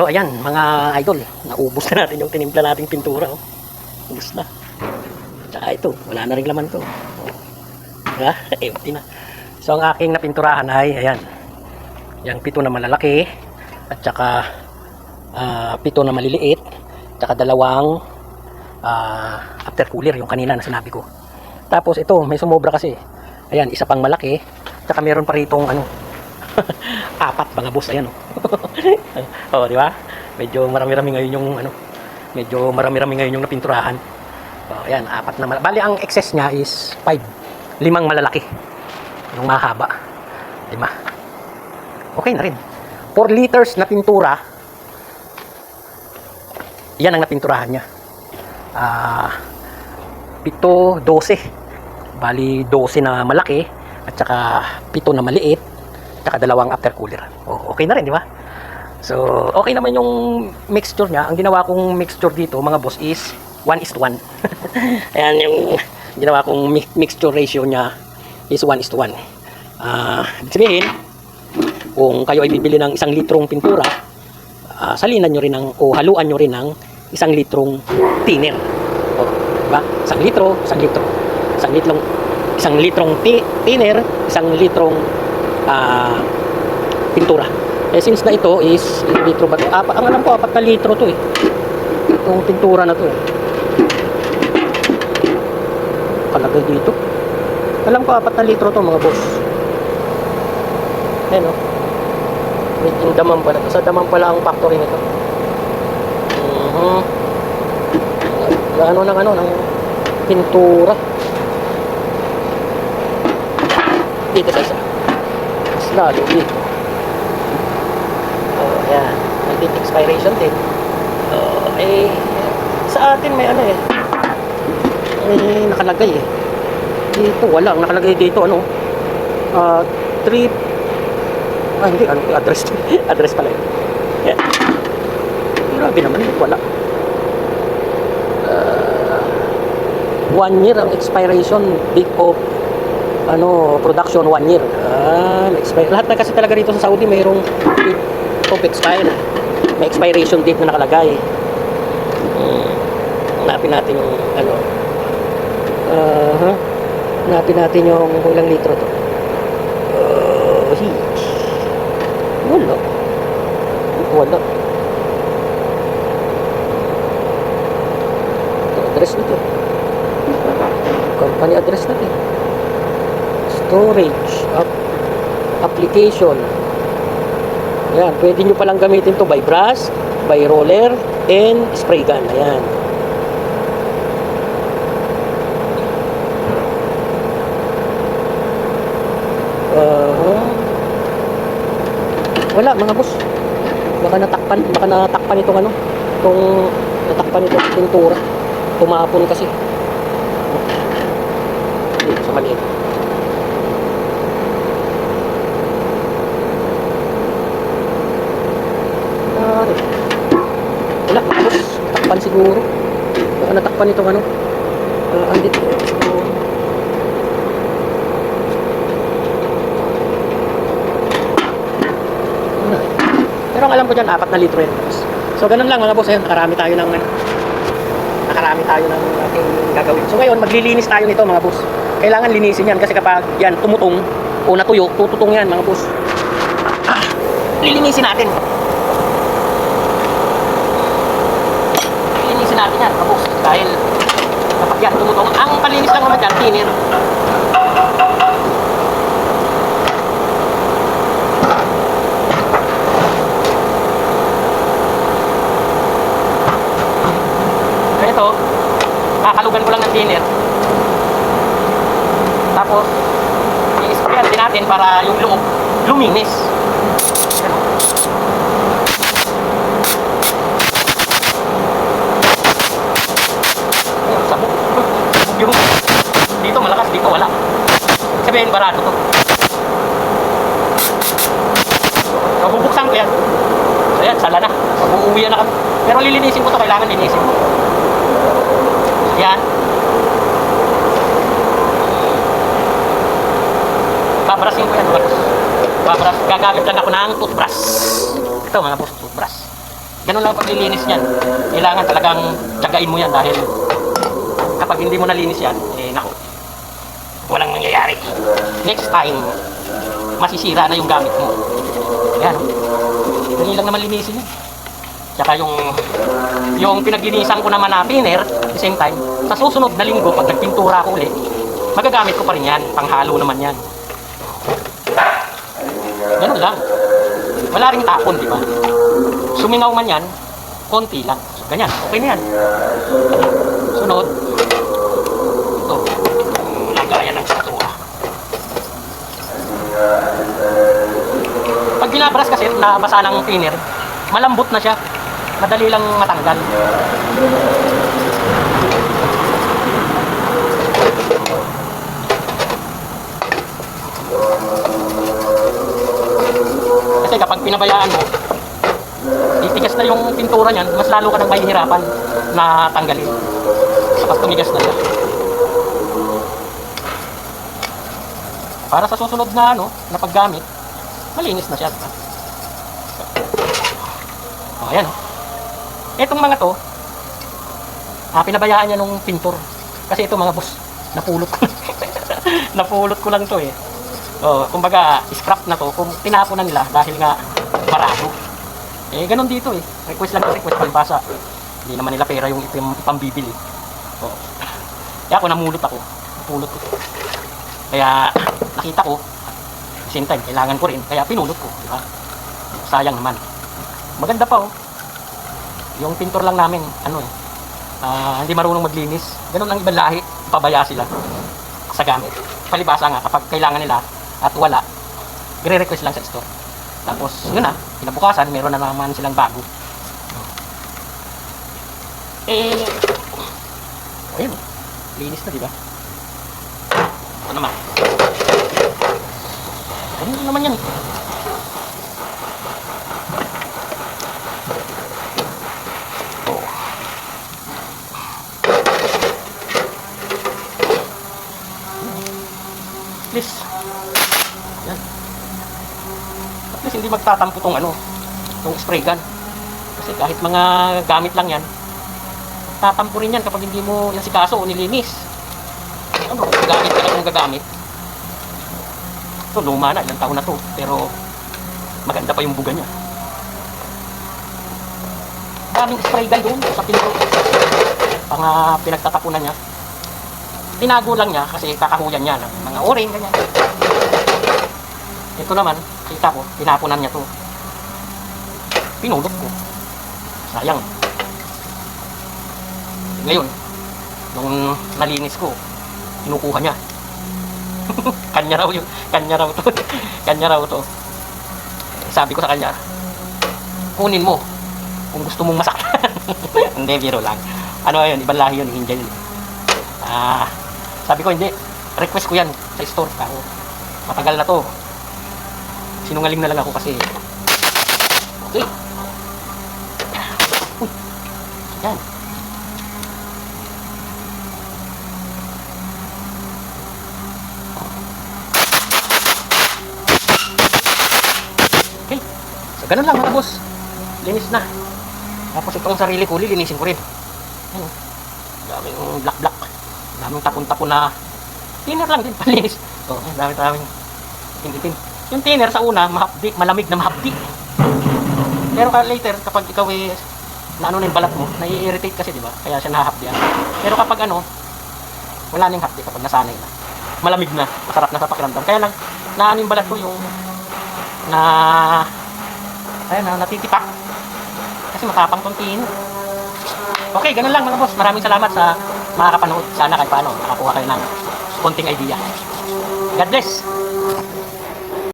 So ayan, mga idol, naubos na natin yung tinimpla nating pintura. Oh. Ubus na. Tsaka ito, wala na rin laman to. Oh. Diba? Empty na. So ang aking napinturahan ay, ayan, yung pito na malalaki, at saka ah, pito na maliliit, tsaka dalawang ah, after cooler, yung kanina na sinabi ko. Tapos ito, may sumobra kasi. Ayan, isa pang malaki, tsaka meron pa ritong ano, apat mga boss, ayan oh. oh, di ba? Medyo marami-rami ngayon yung ano, medyo marami-rami ngayon yung napinturahan. Oh, ayan, apat na. Bali, ang excess niya is 5. Limang malalaki. Yung mahaba. Lima. Okay na rin. 4 liters na pintura. Yan ang napinturahan niya. Ah, pito, 12. Bali, 12 na malaki at saka pito na maliit tsaka dalawang after cooler. Oh, okay na rin, di ba? So, okay naman yung mixture niya. Ang ginawa kong mixture dito, mga boss, is 1 is to 1. Ayan, yung ginawa kong mi- mixture ratio niya is 1 is to 1. Ah, ibig sabihin, kung kayo ay bibili ng isang litrong pintura, ah, salinan nyo rin ng, o haluan nyo rin ng isang litrong thinner. O, diba? Isang litro, isang litro. Isang litrong, isang litrong thinner, isang litrong ah, pintura. Eh since na ito is litro ba ito? Apa, ang alam ko apat na litro to eh. Itong pintura na to eh. Kalagay dito. Alam ko apat na litro to mga boss. Ayan o. May daman pala. Sa daman pala ang factory nito. Mhm. Ano ng ano ng pintura. Dito sa isa. Mas lalo dito. Oh, yan. Date expiration din. Oh, eh, sa atin may ano eh. May nakalagay eh. Dito, wala. Nakalagay dito, ano? Ah, trip. Ah, hindi. Ano? Address. address pala yun. Yan. Grabe naman. Wala. Ah, one year ang expiration date of ano, production one year. Ah, may. Lahat na kasi talaga rito sa Saudi mayroong date expire. May expiration date na nakalagay. Hmm. Hanapin natin yung ano. Ah, hanapin natin yung ilang litro to. Uh, wala. Wala. Ito, address nito. Company address natin storage app, application. Yan, pwede nyo palang gamitin to by brush by roller and spray gun. Ayan. Uh, wala mga boss. Baka natakpan baka natakpan itong ano itong natakpan itong pintura. Tumapon kasi. Sa maliit Pare. Wala, tapos takpan siguro. Baka natakpan itong ano. Uh, siguro. Wala. Pero ang alam ko dyan, apat na litro yan. So, ganun lang mga boss. Ayun, nakarami tayo ng ano. Nakarami tayo ng ating gagawin. So, ngayon, maglilinis tayo nito mga boss. Kailangan linisin yan kasi kapag yan tumutong o natuyo, tututong yan mga boss. Ah, lilinisin natin. linisin natin yan, kapos. Dahil kapag yan tumutong, ang palinis lang naman dyan, thinner. Ito, kakalugan ko lang ng thinner. Tapos, i-sprayan din natin para yung loob luminis. Ayun, sabog. Sabog yung dito malakas, dito wala. Barado to. So, bubuksan ko yan. So, yan, sala na. So, uuwi na kami. Pero lilinisin ko to, kailangan linisin ko. Yan. Babrasin ko yan, baras. Babras. Gagamit lang ako ng toothbrush. Ito, mga boss, toothbrush. Ganun lang paglilinis yan. Kailangan talagang tiyagain mo yan dahil kapag hindi mo nalinis yan, eh nako. Next time, masisira na yung gamit mo. Ayan, oh. Dali lang naman linisin yan. Tsaka yung yung pinaglinisan ko naman na pinner, at the same time, sa susunod na linggo, pag nagpintura ko ulit, magagamit ko pa rin yan. Panghalo naman yan. Ganun lang. Wala ring tapon, di ba? Sumingaw man yan, konti lang. So, ganyan, okay na yan. Sunod, ito, lagayan ng satua. Pag binabras kasi, nabasa ng thinner, malambot na siya. Madali lang matanggal. Kasi kapag pinabayaan mo, titigas na yung pintura niyan, mas lalo ka nang mahihirapan na tanggalin. Kapag tumigas na siya. Para sa susunod na ano, na paggamit, malinis na siya. Diba? O, ayan o. Etong mga to, ah, pinabayaan niya nung pintor. Kasi ito mga boss, napulot napulot ko lang to eh. Oh, kumbaga, scrap na to, kung tinapon na nila dahil nga barado. Eh, ganun dito eh. Request lang ng request, palibasa. Hindi naman nila pera yung ipam, ipambibili. Oh. Kaya ako namulot ako. Napulot ko. Kaya, nakita ko, same time, kailangan ko rin. Kaya pinulot ko, di ba? Sayang naman. Maganda pa oh. Yung pintor lang namin, ano eh, ah, hindi marunong maglinis. Ganun ang ibang lahi, pabaya sila sa gamit. Palibasa nga, kapag kailangan nila at wala, gre-request lang sa store. Tapos, yun na, kinabukasan, meron na naman silang bago. Eh, ayun, linis na, di ba? Ito naman. Ano naman yan? Oh. Please. Yan. At least hindi magtatampo tong ano, tong spray gun. Kasi kahit mga gamit lang yan, tatampo rin yan kapag hindi mo yan si kaso o nilinis. Ano, gamit ka lang kung gagamit. Ito, luma na, ilang taon na to. Pero, maganda pa yung buga niya. Daming spray gun doon sa pinto. Pang ah, pinagtatapunan niya. Tinago lang niya kasi kakahuyan niya ng mga oring, ganyan. Ito naman, kita ko, tinapunan niya to. Pinulot ko. Sayang. Ngayon, nung nalinis ko, kinukuha niya. kanya raw yun. Kanya raw to. kanya raw to. Sabi ko sa kanya, kunin mo kung gusto mong masaktan. hindi, biro lang. Ano yun, ibang lahi yun, Indian yun. Ah, sabi ko hindi, request ko yan sa store. Pero matagal na to. Sinungaling na lang ako kasi Okay. Uy. Yan. Okay. So, ganun lang mga boss. Linis na. Tapos itong sarili ko, lilinisin ko rin. Ano? Daming black-black. Daming tapon-tapon na thinner lang din, palinis. So, dami daming itin Yung thinner sa una, mahapdi, malamig na mahapdi. Pero later, kapag ikaw eh, na ano na yung balat mo, nai-irritate kasi, di ba? Kaya siya nahahapdian. Pero kapag ano, wala nang hapdi kapag nasanay na. Malamig na, masarap na sa pakiramdam. Kaya lang, na ano yung balat ko, yung na ayun na, natitipak. Kasi matapang tong tin. Okay, ganun lang mga boss. Maraming salamat sa makakapanood. Sana kahit paano, makakuha kayo ng konting idea. God bless!